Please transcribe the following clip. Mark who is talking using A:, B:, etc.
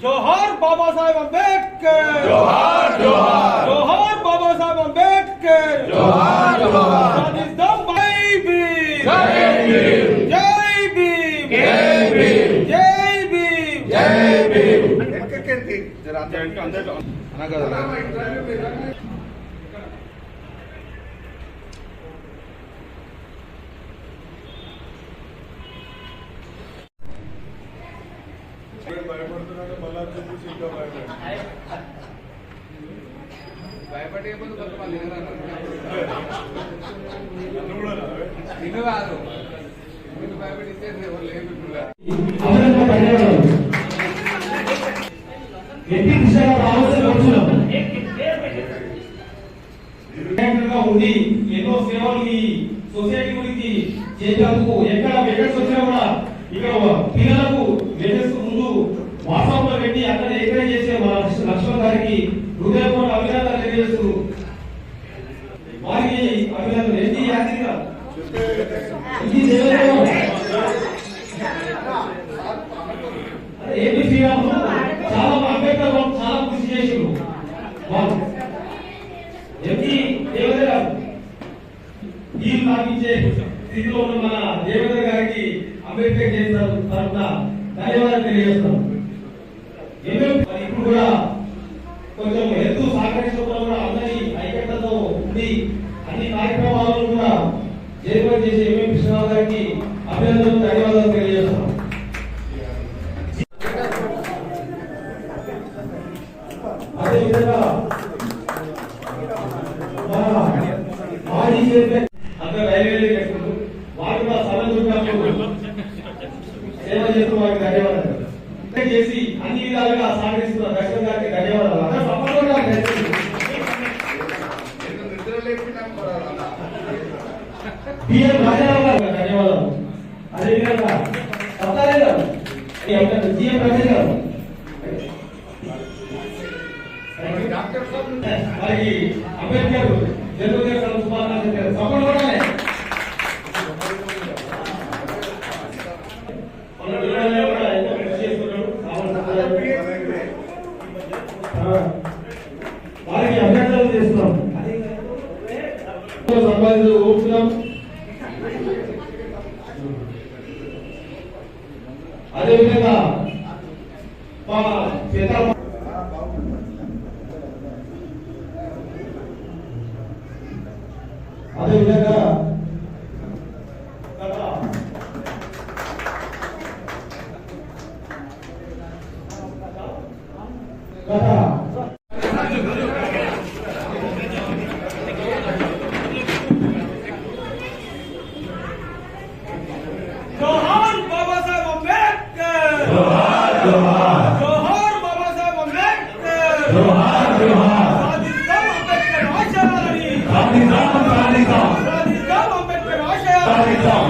A: جوہر بابا صاحب امبیڈکر۔ جوہر جوہر۔ جوہر بابا صاحب امبیڈکر۔ جوہر جوہر۔ دیٹ از دا بائی بی جے بی جے بی جے بی جے بی جے بی
B: کرکٹ کے ذرا
A: اندر انا
B: کا భీమ్ భయపడుతున్నాడు మళ్ళా చూసి ఇంకా భయపడు భయపడే ముందు కూడా రావే? నిన్ను కాదు నిన్ను భయపడిస్తే ఎవరు
A: వినాయకుడిగా ఉండి ఎన్నో సేవలు ఈ సొసైటీ గురించి చేసేందుకు ఎక్కడ గారికి హృదయపూర్వక అభినందనలు తెలియజేస్తూ వారికి అభినందనలు. ఎన్ని యాత్రిగా ఏపీ చాలా అంబేద్కర్ వాళ్ళు చాలా కృషి చేసిండు వాళ్ళు దేవేంద్ర స్థితిలో ఉన్న మన దేవేంద్ర గారికి అంబేద్కర్ చేస్తారు తరఫున ధన్యవాదాలు తెలియజేస్తాం అన్ని కార్యక్రమాలను కూడా జయపడి చేసి ఎంఎం కృష్ణరావు గారికి అభినందనలు ధన్యవాదాలు తెలియజేస్తున్నాం. అదేవిధంగా మాజీ చైర్మన్ అందరూ రైల్వేలు కట్టుకుంటూ వారు కూడా సమర్థులు సేవ చేస్తూ వారికి ధన్యవాదాలు. చేసి అన్ని విధాలుగా సహకరిస్తున్న దర్శనం గారికి ధన్యవాదాలు అందరూ సపోర్ట్గా దయచేసి.
B: నిన్ను నిద్ర లేపినా పర్వాలేదు
A: బిఎం రాజారావు గారికి ధన్యవాదాలు అదేవిధంగా సత్తారే గారు జిఎం రమేష్ గారు డాక్టర్ సాబ్ వారికి అంబేద్కర్ జన్మదిన శుభాకాంక్షలు తెలియజేస్తాం. సపోర్ట్ కూడా వారికి అభినందనలు చేస్తున్నాం. సంపాదించు ఊపుతున్నాం. అదేవిధంగా మా పెద్ద అదేవిధంగా గత గత సాధిద్దాం అంబేద్కర్ ఆశయాలని సాధిద్దాం